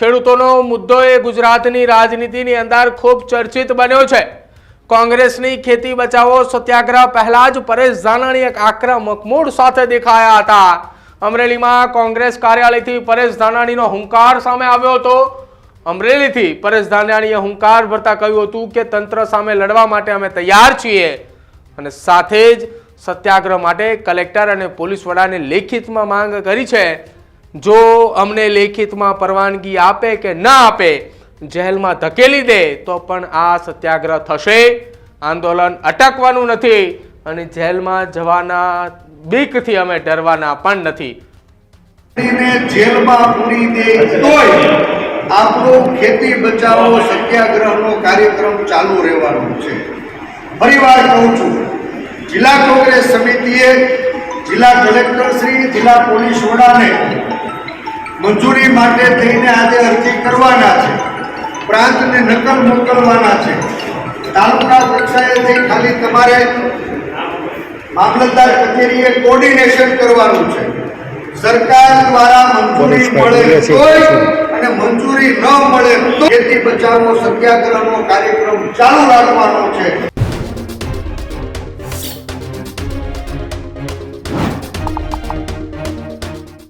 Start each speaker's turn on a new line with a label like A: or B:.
A: ખેડૂતોનો મુદ્દો એ ગુજરાતની રાજનીતિની અંદર ખૂબ ચર્ચિત બન્યો છે. કોંગ્રેસની ખેતી બચાવો સત્યાગ્રહ પહેલા જ પરેશ ધાનાણી એક આક્રમક મૂડ સાથે દેખાયા હતા. અમરેલીમાં કોંગ્રેસ કાર્યાલયથી પરેશ ધાનાણીનો હુંકાર સામે આવ્યો હતો. અમરેલીથી પરેશ ધાનાણીએ હુંકાર ભરતા કહ્યું હતું કે તંત્ર સામે લડવા માટે અમે તૈયાર છીએ. અને સાથે જ સત્યાગ્રહ માટે કલેક્ટર અને પોલીસ વડાને લેખિતમાં માંગ કરી છે. જો અમને લેખિતમાં પરવાનગી આપે કે ન આપે, જેલમાં ધકેલી દે, તો પણ આ સત્યાગ્રહ થશે. આંદોલન અટકવાનું નથી અને જેલમાં જવાના બીકથી અમે ડરવાના પણ નથી.
B: જેલમાં પૂરી દે આપણો ખેતી બચાવો સત્યાગ્રહનો કાર્યક્રમ ચાલુ રહેવાનો છે. ફરીવાર કહું છું, જિલ્લા કોંગ્રેસ સમિતિએ જિલ્લા કલેક્ટરશ્રી, જિલ્લા પોલીસ વડાને મંજૂરી માટે થઈને આજે અરજી કરવાના છે. પ્રાંતને નકલ મોકલવાના છે. તાલુકા કક્ષાએથી ખાલી તમારે મામલતદાર કચેરીએ કોર્ડિનેશન કરવાનું છે. સરકાર દ્વારા મંજૂરી મળે તોય અને મંજૂરી ન મળે તો ખેતી બચાવો સત્યાગ્રહનો કાર્યક્રમ ચાલુ રાખવાનો છે.